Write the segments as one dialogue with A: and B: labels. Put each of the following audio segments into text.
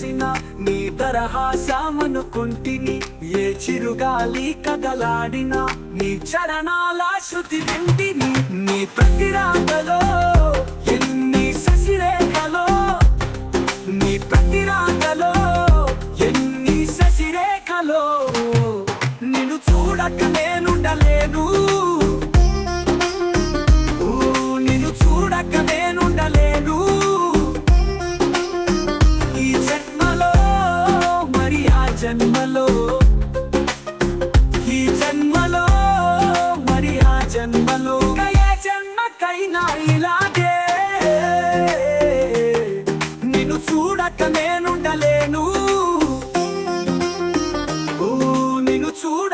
A: చేసిన నీ తరహాసామనుకుంటిని ఏ చిరుగాలి కదలాడినా నీ చరణాల శృతి వింటిని నీ ప్రతి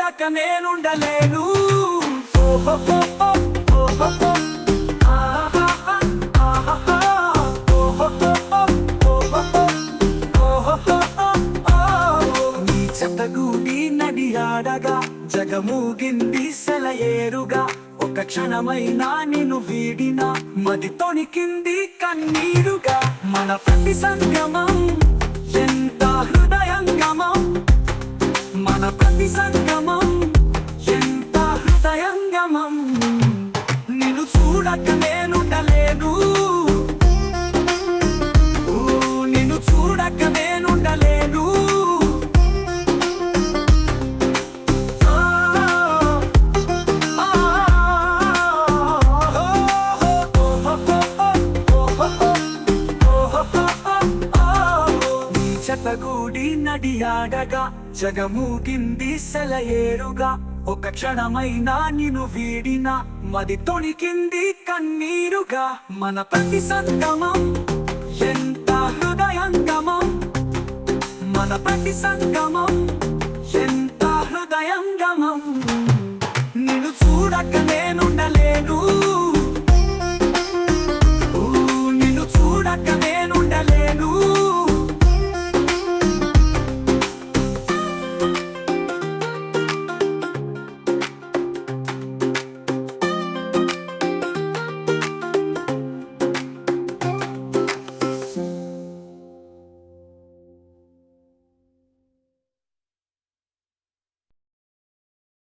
A: నిన్ను నేనుండలేను. నీ చెత్తగూడి నడియాడగా జగమూగింది సెలయేరుగా ఒక క్షణమైనా నిన్ను వీడిన మది తొణికింది కన్నీరుగా. మన ప్రతి సంగమం హృదయంగమం నిన్ను చూడక నేనుండలేను నిన్ను చూడక నేనుండలేను ఆ, ఆ, నీ నడియాడగా జగమూగింది సెలయేరుగా ఒక క్షణమైనా నిన్ను వీడిన మది తొణికింది కన్నీరుగా. మన ప్రతి సంగమం ఎంత హృదయంగమం. మన ప్రతి సంగమం